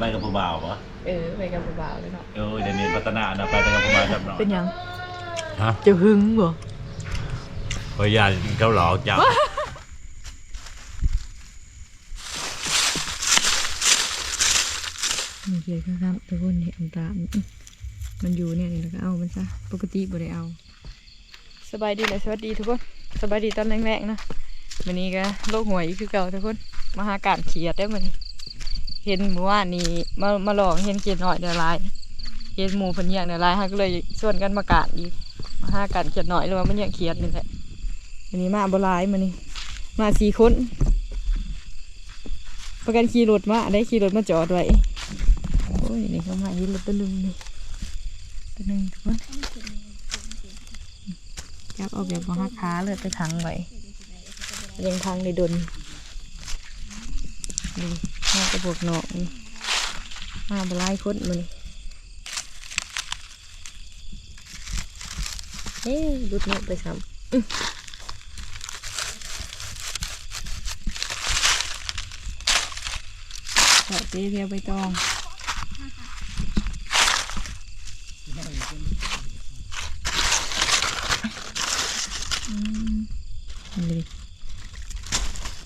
ไปกับผู้บ่าวปะเออไปกับผู้บ่าวเลยเนาะเออเดี๋ยวนี้พัฒนาเนาะไปแต่กับผู้บ่าวจำเนาะเป็นหยังฮะจะหึงบ่พยานเขาหลอกจับมีเกียร์ครับทุกคนเห็นตามอื้อมันอยู่เนี่ยนี่แล้วก็เอามันซะปกติบ่ได้เอาสบายดีเลยสวัสดีทุกคนสบายดีตอนแรกๆนะวันนี้ก็โลกหวยอีกคือเก่าทุกคนมาหาการเขียดได้มัน เห็นเมื่อวานนี้มามาลองเห็นเขียดหน่อยเดียวลายเห็นหมูเพันเยียงเดียวลายฮะก็เลยชวนกันมากาดอีกมาหาการเขียดหน่อยหรือว่ามันเยียงเขียดนี่แหละวันนี้มาบลายมันนี่มาสี่คนประกันขี่รถมาได้ขี่รถมาจอดไว้โอ้ยนี่เขามาเห็นรถตัวนึงนี่ตัวนึงทุกคนจับเอาแบบมาหักขาเลยไปทังไว้ยังทางในดนนี่ มากระบอกหนอกนี่มาบหลายคนมันนี่เอ๊ะดุดเนาะไปซ้ำอื้อต่อเตี้ยเพียวใบตองอืมนี่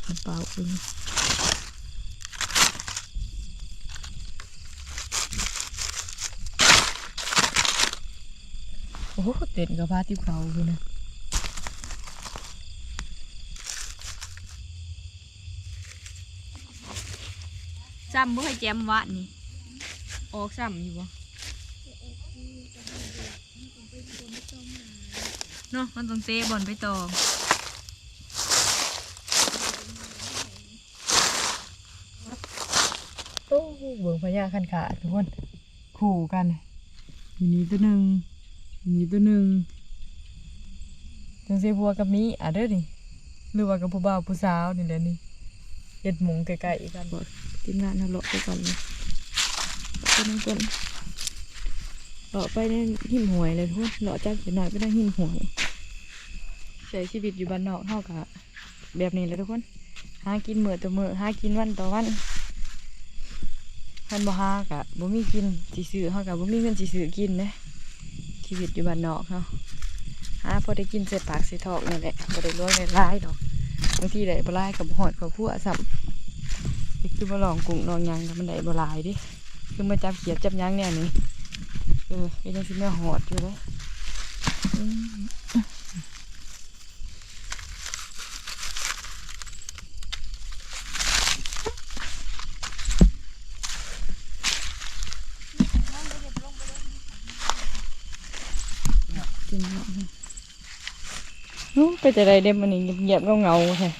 กระเป๋าเอง อ้โหเต้นกับพาที่เขาคือนะซ้ำบ่ให้แจมวะนี่ออกซ้ำอยู่บ่เนาะมันต้องเตะบอลไปต่อโอ้โหเบิ่งพญาคันขาทุกคน ขู่กันอยู่นี่ตัวหนึ่ง อยู่นี่ตัวหนึ่งจังเสียบัวกับนี้อะเด้อนี่หรือว่ากับผู้บ่าวผู้สาวนี่แหละนี่เฮ็ดหมงไกลๆกันทีมงานเอาเลาะไปก่อนเลยเลาะไปนั่งก่อนเลาะไปในหิมหวยเลยทุกคนเลาะจากเดี๋ยวหน่อยไปนั่งหิมหวยใช้ชีวิตอยู่บ้านนอกเท่ากับแบบนี้เลยทุกคนหากินมื้อต่อมื้อหากินวันต่อวันคันบ่ฮากะบ่มีกินสิซื้อเฮากะบ่มีเงินสิซื้อกินเด้ ชีวิตอยู่บ้านนอกเนาะหาพอได้กินเสร็จปากเสร็จทอกนี่แหละพอได้รวยได้หลายดอกบางทีได้บลายกับหอดกับพัวซ้ำนี่คือมาลองกุ้งลองยังก็มันได้บลายดิคือมาจับเขียดจับยังเนี่ยนี่เออก็ยังชิแม่หอดอยู่เลยอืมกินเนาะ นู้ไปแต่ใดเด้มันนี่เงียบๆเงาๆแท้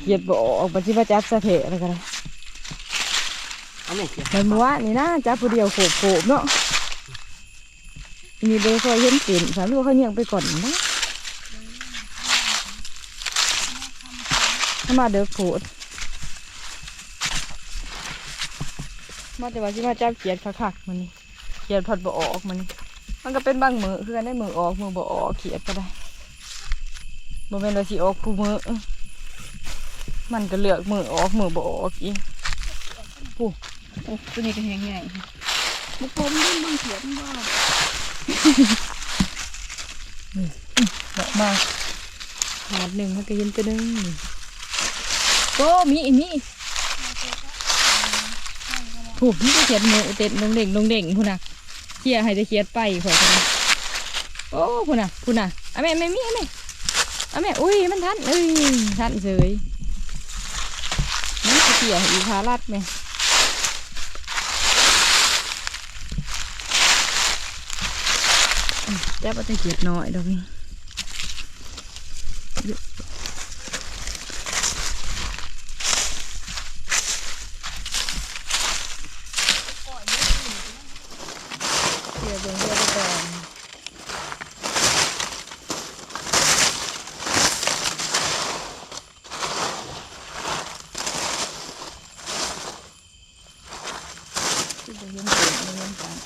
เขียดบ่ออกบ่สิมาจับซะเถอะแล้วก็ได้เอาไม่เกี่ยวมันว่านี่นะจับผู้เดียวโขบโขบเนาะมีเบอร์คอยเห็นเปลี่ยนสามตัวเขาเงียงไปก่อนนะถ้ามาเด้อโขดมาแต่ว่าที่มาจับเขียดคักๆมันนี่เขียดผัดบ่ออกมันนี่มันก็เป็นบางมือคือกันได้มือออกมือบ่ออกเขียดก็ได้ บ่แม่นว่าสิออกผู้มือมันก็เลือกมือออกมือบ่ออกอีกโอ้ตัวนี้ก็แห้งใหญ่บุกผมนี่บางเขียนว่าดอกมาหาดหนึ่งมันก็เย็นตัวหนึ่งโอ้มีอีมีถูกนี่ก็เขียนหมูเต็ดลงเด่งลงเด่งพูนน่ะเขี่ยให้จะเขียดไปขอกันโอ้พูนน่ะพูนน่ะอะแม่ไม่มีอะแม่อะ แม่อุ้ยมันทันเอ้ยทันเฉยนี่เขี่ยอีพาลัดไหมจับเอาแต่เกียดน้อยดอกนี่ เสียเบิ่งเรือไปก่อนที่จะเห็นเสียงเรื่องกัน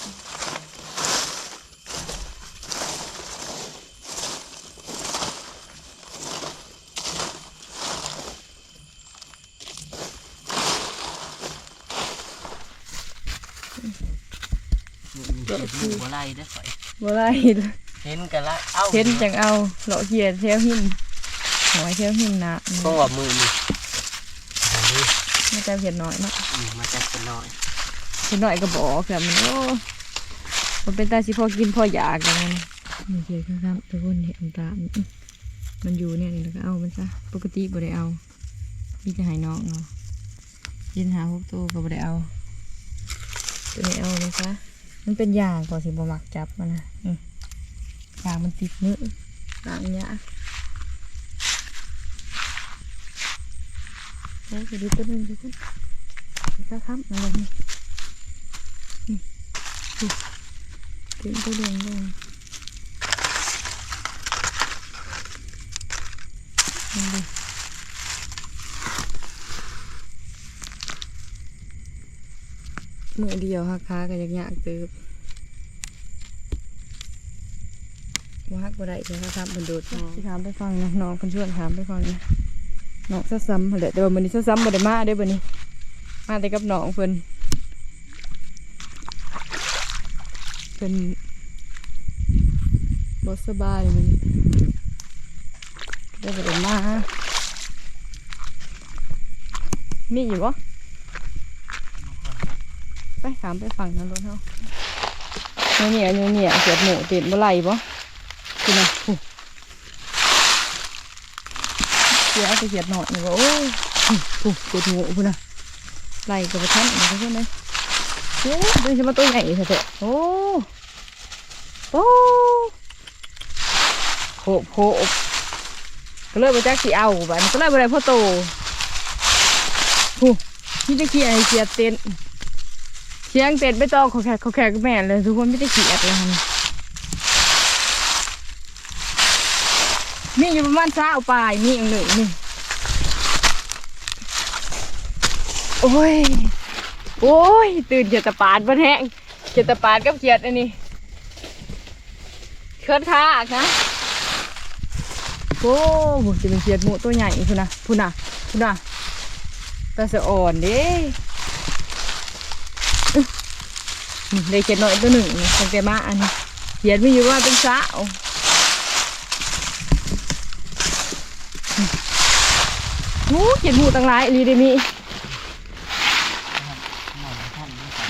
เจ็บหูอะไรได้ข่อยบ่ได้เห็นกันละเอ้าเห็นจังเอาเลาะเขียดแถวหินหอยแถวหินนะเพราะว่ามือนี่อันนี้ไม่แต่เห็ดน้อยเนาะอืมมาจากกันหน่อยเห็ดน้อยก็บอกแบบมันโอ้มันเป็นตาสิพอกินพออยากกันมันนี่เขียดข้างๆทุกคนเห็นตามอื้อมันอยู่เนี่ยนี่แล้วก็เอามันซะปกติบ่ได้เอามีแต่ใหายน้องเนาะยินหาพวกตัวก็บ่ได้เอาตัวนี้เอาเลยซะ มันเป็นยางก่อนสิบ่มักจับมันนะอืมยางมันติดมือตามเนี้ยแล้วจะดูตัวหนึงดูตัวสักครับมาเลยนี่นี่ดูเก่งตัวเดียวเลยนี่ดู มือเดียวหักขากันยากๆตืบว่าหักบ่ได้เลยครับมันโดดน้องที่ถามไปฟังนะน้องคนชวนถามไปฟังนะน้องซะซ้ำหั่นแหละแต่ว่ามื้อนี้ซะซ้ำบ่ได้มาเด้อบัดนี้มาแต่กับน้องเพิ่นเพิ่นบ่สบายมื้อนี้ได้บ่ได้มามีอยู่บ่ ไปถามไปฟังทางรถเฮาเนี่ยเนี่ยเนี่ยเสียดหมูเต็มบ่ไหลบ่คือนะโอ้เสียเอาไปเสียดหน่อยนี่ว่โอ้ยปุ๊บปวดหัวพุ่นนะไหลกับไปทันอะไรพวกนี้โอ้ยดูสิมาตัวใหญ่เถอะโอ้โอ้โขบโขบก็เลยไปจักสีเอาบ้านก็เลยไปได้พ่อโตหูนี่จะเขียนให้เขียดเต้น เสียงเต้นไม่ต้อขาแขกขาแขกแม่เลยทุกคนไม่ได้เขียดเลยฮะมีอยู่ประมาณเช้าปลายมีอีกหนึ่งนี่โอ้ย โอ้ย ตื่นเขียดตะปาดบนแห้งเขียดตะปาดกับเขียดอันนี้เคิร์ดท่านะโอ้โหจะเป็นเขียดหมูตัวใหญ่พุ่นนะพุ่นะพุ่นนะตาสะอ่อนเด้อึ๊ะนี่ ได้เขียดน้อยตัวหนึ่งตั้งแต่มาอันนี้เขียดไม่อยู่ว่าเป็นสาวโอ้เขียนหมูตั้งหลายอีหลีเดมี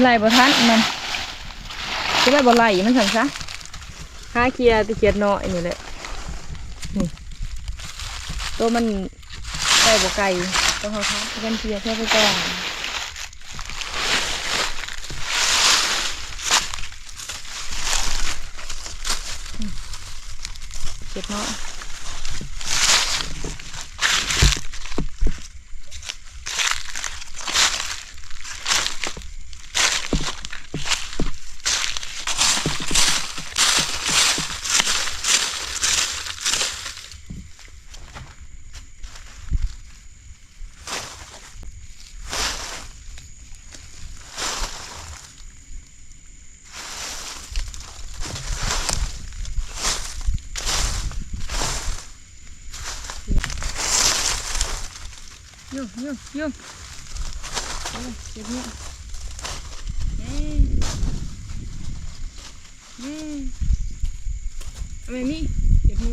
ไหลบ่ทันมันจะไหลบ่ไหลมันสั่นซะหาเคียร์ตะเคียดน้อยนี่แหละนี่ตัวมันไก่บ่ไก่ตัวเขาทักกันเคียร์แค่ไปก่อน เก็ ยุ่งยุ่งยุ่งเก็บนี่เอ้ยเอ้ยเอาไรนี่เก็บหมู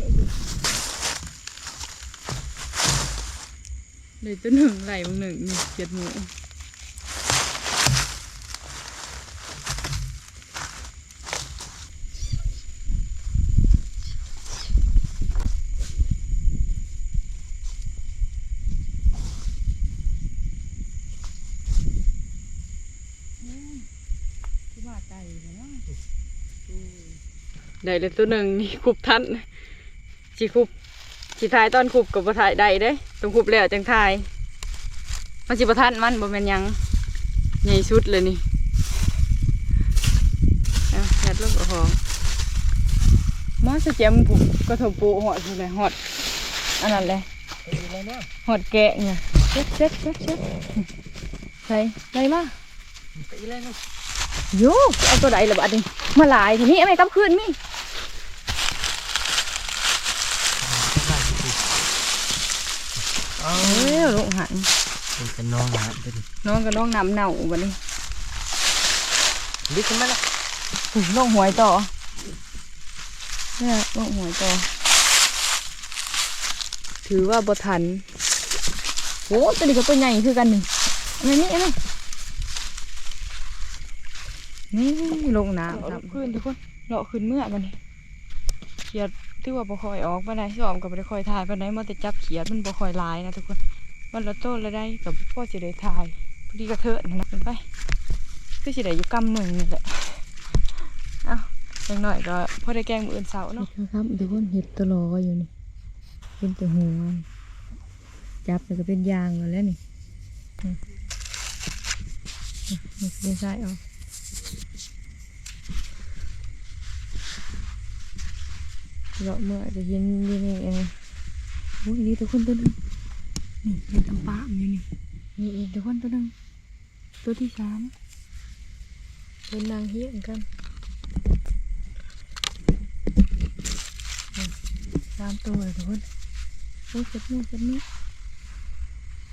เลยตัวหนึ่งไหลบางหนึ่งนี่เก็บหมูได้ เลยตัวหนึ่งนี่คุบทันสีคุบสีทายตอนคุบกับบ่ทายได้เด้ต้องคุบแล้วจังทายมันสิบ่ทันมันบ่แม่นหยังใหญ่สุดเลยนี่เอาแคทลงกับหองหมาสะเจียมผูกก็ถมปูหอดอยู่เลยหอดอันนั้นเลยหอดแกะเนี่ยเช็ดเช็ดเช็ดเช็ดใส่ใส่มาไปเลยนะโย่เอาตัวใดละบาดนี้มาหลายทีนี้เอาไหมกลับคืนมี่ เอ้ยลูกหันเป็นกันน้องนะเป็นน้องก็น้องน้ำเน่าบัดนี้ดึกขึ้นมาละอุ้ยลงหวยต่อเนี่ยลงหวยต่อ ถือว่าบ่ทันโอ้ตัวนี้ก็ตัวใหญ่คือกันนี่อันนี้อันนี้นี่ลงน้ำครับขึ้นทุกคนเลาะขึ้นเมื่อมันนี่เขียด ที่ว่าบ่ค่อยออกปานใดที่ออมก็บ่ได้ค่อยถ่ายปานใดมันแต่จับเขียดมันบ่ค่อยหลายนะทุกคนมันละโตละได้กับพ่อสิได้ถ่ายพอดีกระเทอะนั่นะไปคือสิได้อยู่กำหนึ่งนี่แหละเอ้าอย่างน้อยก็พอได้แกงมืออื่นเสาเนาะครับทุกคนเห็ดตลออยู่นี่เป็นแต่หัวจับแล้วก็เป็นยางแล้วนี่อืมอืมนี่เป็นไส้เอา เลาะเมื่อจะเห็นนี่นี่เองโอ้ยนี่ทุกคนตัวนึงนี่เห็นทางป้ามอยู่นี่นี่อีกทุกคนตัวนึงตัวที่สามเป็นนางเฮี้ยนกันตามตัวเลยทุกคนโอ้ยเจ็บมือเจ็บมือ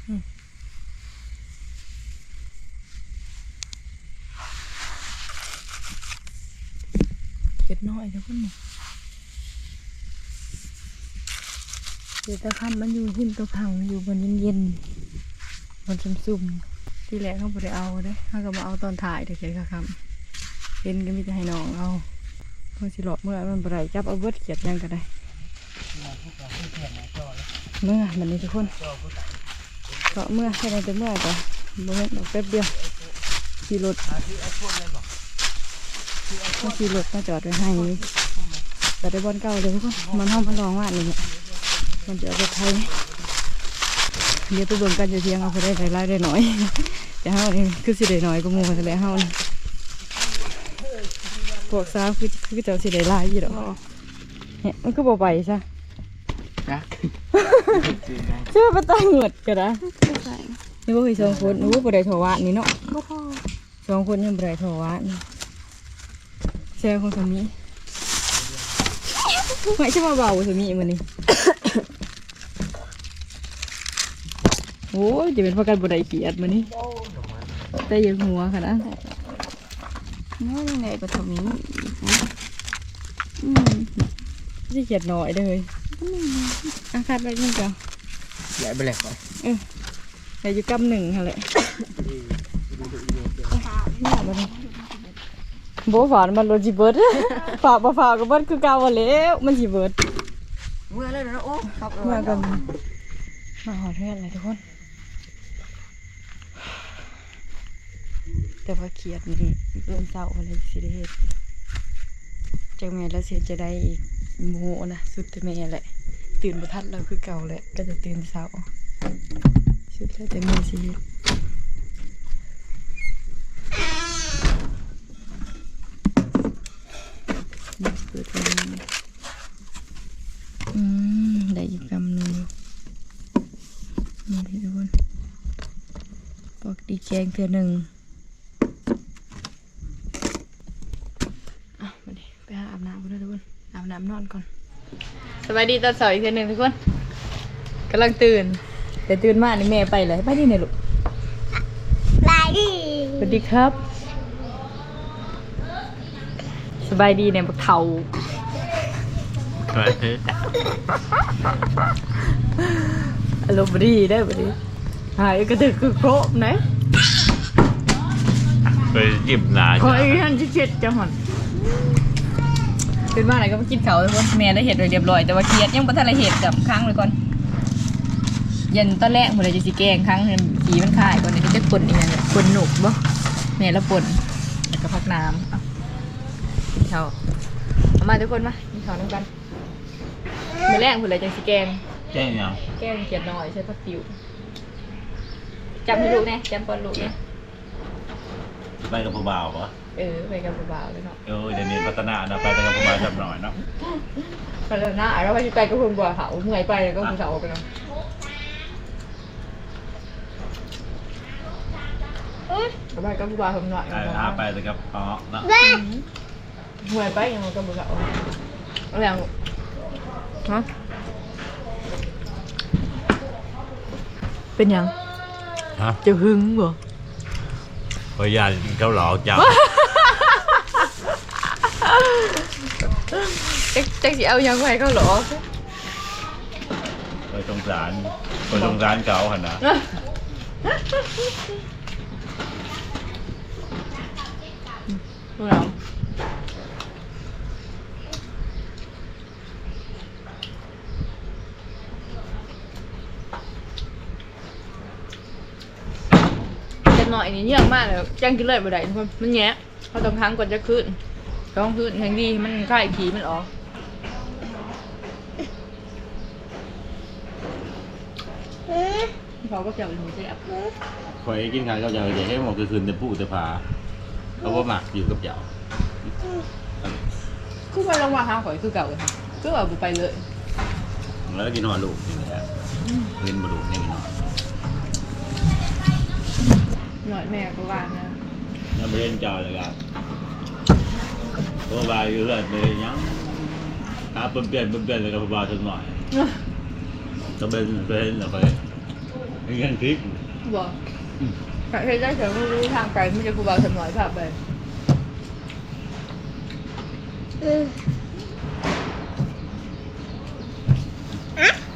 อืมเจ็บน้อยทุกคนนี่ เดี๋ยวตะคำมันอยู่หินตัวพังอยู่บนเย็นๆบนซุ่มๆที่แรกเขาบ่ได้เอาเด้เขาก็มาเอาตอนถ่ายเดี๋ยวเขียนค่ะคำเห็นก็มีแต่ให้น้องเอาเพราสิหลอกเมื่อมันบ่ได้จับเอาเบิดเขียดยังก็ได้เมื่อมันนี้ทุกคนก็เมื่อแค่ไหนจะเมื่อก็บ่เห็นดอกแป๊บเดียวขี่รถขี่รถมาจอดไว้ให้แต่ได้บอลเก่าเลยทุกคนมันห้องมันรองว่านี่แหละ มันจะเอาไปไทยเดี๋ยวไปเบิ่งกันจะเทียงเอาไปได้หลายๆได้หน่อยแต่เฮานี่คือสิได้น้อยก็มูกันแล้วเฮานี่พวกสาวคือคือเจ้าสิได้หลายอยู่ดอกเนี่ยมันก็บ่ไปซะจ้ะเชื่อปตาเหงือดก็ได้ไม่ใส่นี่ว่าคือสองคนนู้บ่ได้ถอวะนี่เนาะบ่พอสองคนยังบ่ได้ถอวะนี่แซ่ของสามีไม่ใช่มาเบาสามีมันนี่ โอ้ยจะเป็นเพราะกันบ่ได้เกียดมันนี่แต่ยังหัวค่ะนะน้อยยังไงก็ทำนี้อืมจะเกียดหน่อยเลยอาคาดไว้ยังเจ้าใหญ่ไปเลยก่อนแต่อยู่กำหนึ่งค่ะแหละนี่มันโบฝานมันโดนจีเบิร์ดฝากบ่ฝากก็เบิดคือเก่าหั้นแหล้วมันจีเบิร์ดเมื่อเลยนะโอ้ครับมากันมาหอเพื่อนเลยทุกคน แต่ว่าเครียดนี่เริ่มเศร้าอะไรสิได้เฮ็ดจากแม่แล้วเสียจะได้อีกโมนะสุดแต่แม่แหละ ตื่นบ่ทันแล้วคือเก่าแหละ ก็จะตื่นเช้าสุดแล้วแต่แม่สิเดนี่เปิดไว้อืมได้อีกกำหนึ่งนี่ทุกคนปอกติแกงเทื่อหนึ่ง อะมาดิไปหาอาบน้ำกันด้วยทุกคนอาบน้ำนอนก่อน สบายดีตอนเสาร์อีกเทื่อหนึ่งทุกคนกำลังตื่นแต่ตื่นมานี่แม่ไปเลยไปที่ไหนลูกลายดีสวัสดีครับ สบายดีเนี่ยบักเทาอารมณ์บ่ดีได้บ่ดีหายกระดึกคือโครบไหนไปจิบหนาคอยท่านจะเจ็ดจังหวั ดเป็นบ้านไหนก็มากินเขาทุกคนแม่ได้เห็ดโดยเรียบร้อยแต่ว่าเครียดยังบ่ทันได้เห็ดกับครั้งเลยก่อนยันตอนแรกหมดเลยจะสิแกงครั้งนึงผีมันคายก่อนเดี๋ยวจะป่นอีกอย่างเนี่ยป่นหนุกบ่แม่ละป่นแล้วก็พักน้ำเอากินเขาวเอามาทุกคนมากินข้าวน้ำกันมื้อแรกหมดเลยจังสิแกงแจ้งยังแกงเขียดหน่อยใช้ผักติ๋วจำให้ลูกนะจำปอนลูกนะไปกับผู้บ่าวปะ เออไปกับบ่าวๆเลยเนาะเออเดี๋ยวนี้พัฒนานะไปกับผู้บ่าวจับหน่อยเนาะไปแล้วนะแล้วไปไปก็คุณบัวเขาเมื่อยไปแล้วก็คุณเสาไปเนาะไปกับบัวผมหน่อยไปหาไปแต่กับพ่อเนาะเมื่อยไปยังมันก็บัวเขาอะไรอย่างฮะเป็นยังฮะจะหึงบ่พยานเขาหลอกเจ้า จักจักสิเอาหยังไว้เขาหรอไปสงสารคนสงสารเก่าหันนะพวกเราจะหน่อยนี่เยี่ยมมากเลยแจ้งกินเลยบ่ได้ทุกคนมันแงะเขาต้องทั้งก่อนจะขึ้น ต้องขึ้นแห่งดีมันคลายขีมันออกเขาก็จะเป็นหัวใจอับคอยกินข้าวกับเจ้าจะให้หมดคือคืนแต่ผู้แต่ผาเพราะว่าหมักอยู่กับเจ้าคือไปลงมาหาข่อยคือเก่าเลยค่ะคือว่าบุไปเลย แล้วกินหอลูกนี่แหละคืนบลูกนี่กินหอหน่อยแม่ก็ว่านะแล้วไปเล่นเจ้าเลยครับ เพราะว่าอยู่เรื่อยเลยยังหาเปลี่ยนเปลี่ยนเลยกับบ่าวสักหน่อยก็เป็นเป็นแล้วไปยังคลิปบอกใครได้เสียงรู้ทางไกลไม่จะกูเบาสมอยภาพไป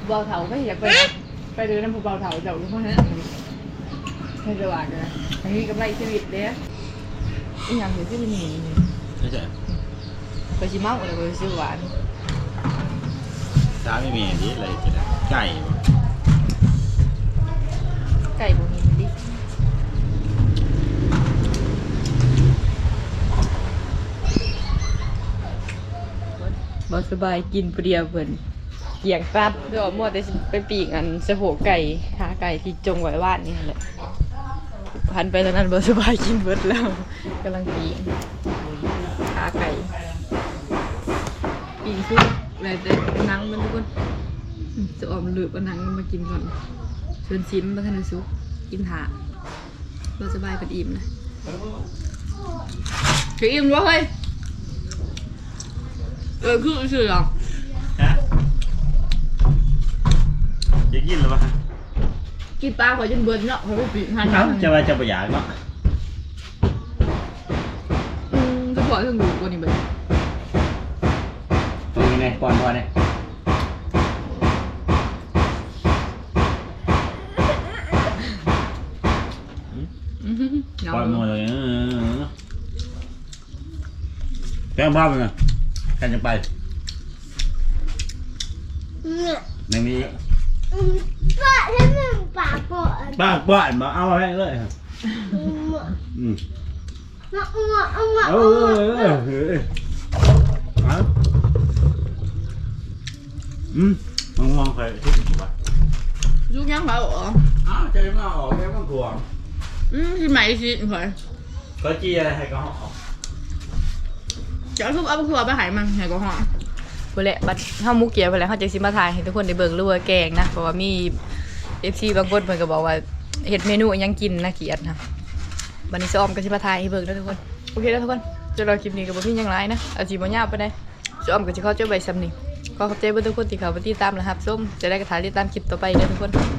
เบาเถาไม่อยากไปไปเดินน้ำผู้เบาเถาเจ้าเพราะฉะนั้นให้จะว่ากันนะอันนี้กำไรชีวิตเด้อีหยังเดี๋ยวที่มันหนีไม่ใช่ ไปชิเมาอะไรไปซื้อหวานตาไม่มีอันนี้อะไรกินอะไก่บ่ไก่บุหินดิบสบายกินเปรียวเพิ่นเกี่ยงกลับเดี๋ยวมัวแต่สิไปปีกอันสะโพกไก่ขาไก่ที่จงไว้ว่านนี่แหละพันไปตอนนั้นบสบายกินเบิดแล้วกำลังปีก ปีกซุปแล้วแต่หนังมันทุกคนอืมจะออกมันหลืบเอาหนังมันมากินก่อนส่วนชิ้นมันทันได้ซุปกินถาบสบายเป็นอิ่มนะคืออิ่มวะเฮ้ยเออคือชื่อหรอฮะจะกินหรือเปล่ากินปลาขอจนเบิดเนาะเขาไปปีกหันเอ้าจะว่าจะประหยัดเนาะอืมก็พอถึงดูกว่านี้เบิดตรงนี้ไง ก่อนก่อนเนี่ยอื้อหือเหงาก่อนหมดเลยเออแป้งภาพเป็นไงใครจะไปในนี้ป้าให้มันปากก่อนป้าป้ามาเอาให้เลยอืมมาอ้วเอามาเออ้อวเออเออเอา อืมมองมองใครที่ถูกป่ะลูกยังเขาอ๋ออ้าวเจะมาออกแค่มาขวางอืมที่ไหนสิเผยก็จีอะไรให้ก็หอจะเอาทุบเอาไปครัวไปหายมันไหนก็ห่อไปแหละบัดเฮามุกเกียวไปแล้วเฮาจะสิมาถ่ายให้ทุกคนได้เบิ่งรือว่าแกงนะ เพราะว่ามี FC บางคนเพิ่นก็บอกว่าเฮ็ดเมนูอิหยังกินนะเกียดนะบัดนี้ซ้อมก็สิมาถ่ายให้เบิ่งเด้อทุกคน โอเคแล้วทุกคนเจะรอคลิปนี้ก็บ่มีหยังหลายนะอาสิบ่ยาวปานใดซ้อมก็สิเข้าใจไว้ซ้ำนี้ ก็ขอบใจเพื่อนทุกคนที่เข้ามาติดตามนะครับส้มจะได้กระถาติดตามคลิปต่อไปเด้อทุกคน